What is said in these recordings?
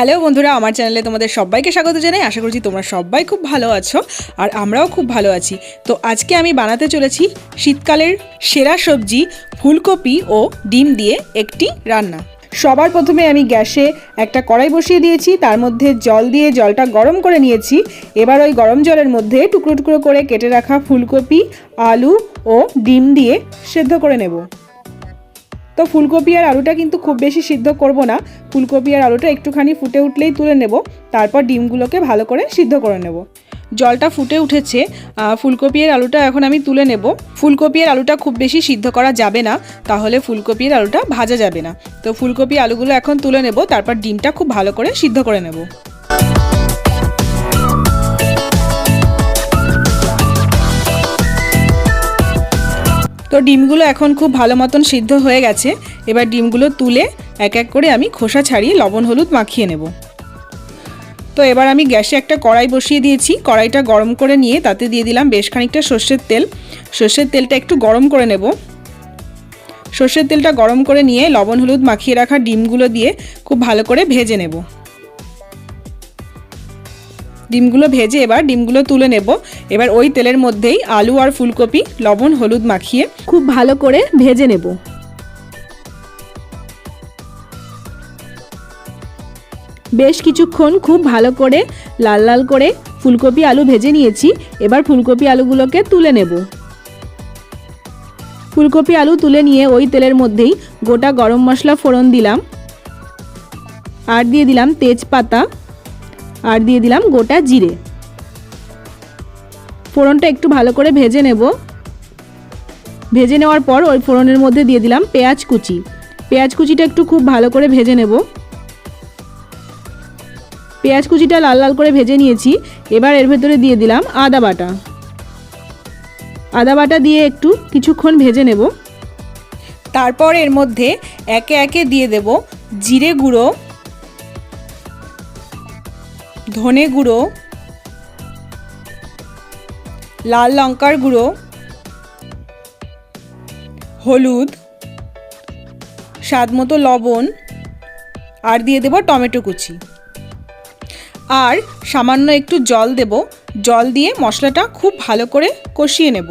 Hello বন্ধুরা, আমার চ্যানেলে তোমাদের সবাইকে স্বাগত জানাই। আশা করছি তোমরা সবাই খুব ভালো আছো আর আমরাও খুব ভালো আছি। তো আজকে আমি বানাতে চলেছি শীতকালের সেরা সবজি ফুলকপি ও ডিম দিয়ে একটি রান্না। সবার প্রথমে আমি গ্যাসে একটা কড়াই বসিয়ে দিয়েছি, তার মধ্যে জল দিয়ে জলটা গরম করে নিয়েছি। এবার ওই গরম জলের মধ্যে টুকরো টুকরো করে কেটে রাখা ফুলকপি, আলু ও ডিম দিয়ে সেদ্ধ করে নেব। তো ফুলকপি আর আলুটা কিন্তু খুব বেশি সিদ্ধ করব না। ফুলকপি আর আলুটা একটুখানি ফুটে উঠলেই তুলে নেব, তারপর ডিমগুলোকে ভালো করে সিদ্ধ করে নেব। জলটা ফুটে উঠেছে ফুলকপি আর আলুটা এখন আমি তুলে নেব। ফুলকপি আর আলুটা খুব বেশি সিদ্ধ করা যাবে না, তাহলে ফুলকপি আর আলুটা ভাজা যাবে না। তো ফুলকপি আলুগুলো এখন তুলে নেব, তারপর ডিমটা খুব ভালো করে সিদ্ধ করে নেব। ডিমগুলো এখন খুব ভালো মতন সিদ্ধ হয়ে গেছে। এবার ডিমগুলো তুলে এক এক করে আমি খোসা ছাড়িয়ে লবণ, হলুদ মাখিয়ে নেব। তো এবার আমি গ্যাসে একটা কড়াই বসিয়ে দিয়েছি। কড়াইটা গরম করে নিয়ে তাতে দিয়ে দিলাম বেশ খানিকটা সর্ষের তেল। সর্ষের তেলটা একটু গরম করে নেব। সর্ষের তেলটা গরম করে নিয়ে লবণ, হলুদ মাখিয়ে রাখা ডিমগুলো দিয়ে খুব ভালো করে ভেজে নেব। ডিমগুলো ভেজে এবার ডিমগুলো তুলে নেব। এবার ওই তেলের মধ্যেই আলু আর ফুলকপি, লবণ, হলুদ মাখিয়ে খুব ভালো করে ভেজে নেব। বেশ কিছুক্ষণ খুব ভালো করে লাল লাল করে ফুলকপি আলু ভেজে নিয়েছি। এবার ফুলকপি আলুগুলোকে তুলে নেব। ফুলকপি আলু তুলে নিয়ে ওই তেলের মধ্যেই গোটা গরম মশলা ফোড়ন দিলাম। আর দিয়ে দিলাম তেজপাতা। আর দিয়ে দিলাম গোটা জিরে। ফোড়নটা একটু ভালো করে ভেজে নেব। ভেজে নেওয়ার পর ওই ফোড়নের মধ্যে দিয়ে দিলাম পেঁয়াজ কুচি। পেঁয়াজ কুচিটা একটু খুব ভালো করে ভেজে নেব। পেঁয়াজ কুচিটা লাল লাল করে ভেজে নিয়েছি। এবার এর ভেতরে দিয়ে দিলাম আদা বাটা। আদা বাটা দিয়ে একটু কিছুক্ষণ ভেজে নেব। তারপর এর মধ্যে একে একে দিয়ে দেব জিরে গুঁড়ো ধনে গুঁড়ো, লাল লঙ্কার গুঁড়ো, হলুদ স্বাদ মতো লবণ, আর দিয়ে দেব টমেটো কুচি। আর সামান্য একটু জল দেব, জল দিয়ে মশলাটা খুব ভালো করে কষিয়ে নেব।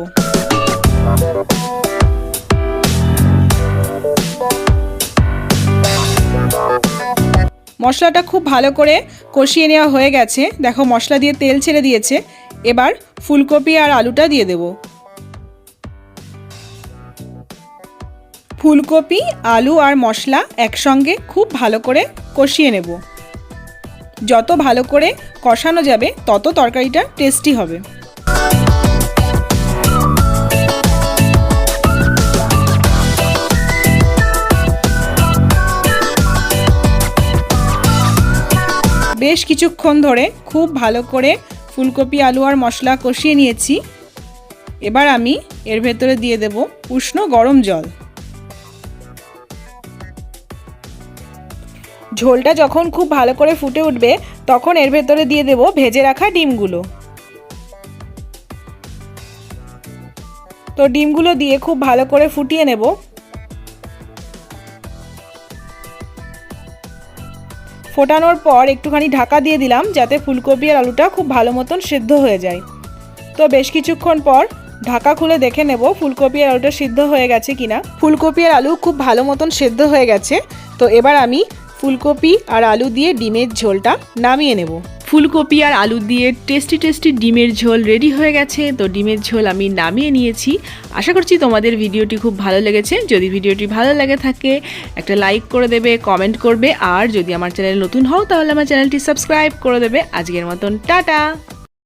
মশলাটা খুব ভালো করে কষিয়ে নেওয়া হয়ে গেছে। দেখো মশলা দিয়ে তেল ছেড়ে দিয়েছে। এবার ফুলকপি আর আলুটা দিয়ে দেব। ফুলকপি, আলু আর মশলা একসঙ্গে খুব ভালো করে কষিয়ে নেব। যত ভালো করে কষানো যাবে, তত তরকারিটা টেস্টি হবে। বেশ কিছুক্ষণ ধরে খুব ভালো করে ফুলকপি, আলু আর মশলা কষিয়ে নিয়েছি। এবার আমি এর ভেতরে দিয়ে দেব উষ্ণ গরম জল। ঝোলটা যখন খুব ভালো করে ফুটে উঠবে, তখন এর ভেতরে দিয়ে দেব ভেজে রাখা ডিমগুলো। তো ডিমগুলো দিয়ে খুব ভালো করে ফুটিয়ে নেব। ফোটানোর পর একটুখানি ঢাকা দিয়ে দিলাম যাতে ফুলকপি আর আলুটা খুব ভালো মতন সিদ্ধ হয়ে যায়। তো বেশ কিছুক্ষণ পর ঢাকা খুলে দেখে নেব ফুলকপি আর আলুটা সিদ্ধ হয়ে গেছে কিনা। ফুলকপি আর আলু খুব ভালো মতন সেদ্ধ হয়ে গেছে। তো এবার আমি ফুলকপি আর আলু দিয়ে ডিমের ঝোলটা নামিয়ে নেব। ফুলকপি আর আলু দিয়ে টেস্টি টেস্টি ডিমের ঝোল রেডি হয়ে গেছে। তো ডিমের ঝোল আমি নামিয়ে নিয়েছি। আশা করছি তোমাদের ভিডিওটি খুব ভালো লেগেছে। যদি ভিডিওটি ভালো লাগে থাকে, একটা লাইক করে দেবে কমেন্ট করবে। আর যদি আমার চ্যানেল নতুন হও, তাহলে আমার চ্যানেলটি সাবস্ক্রাইব করে দেবে। আজকের মতন, টাটা!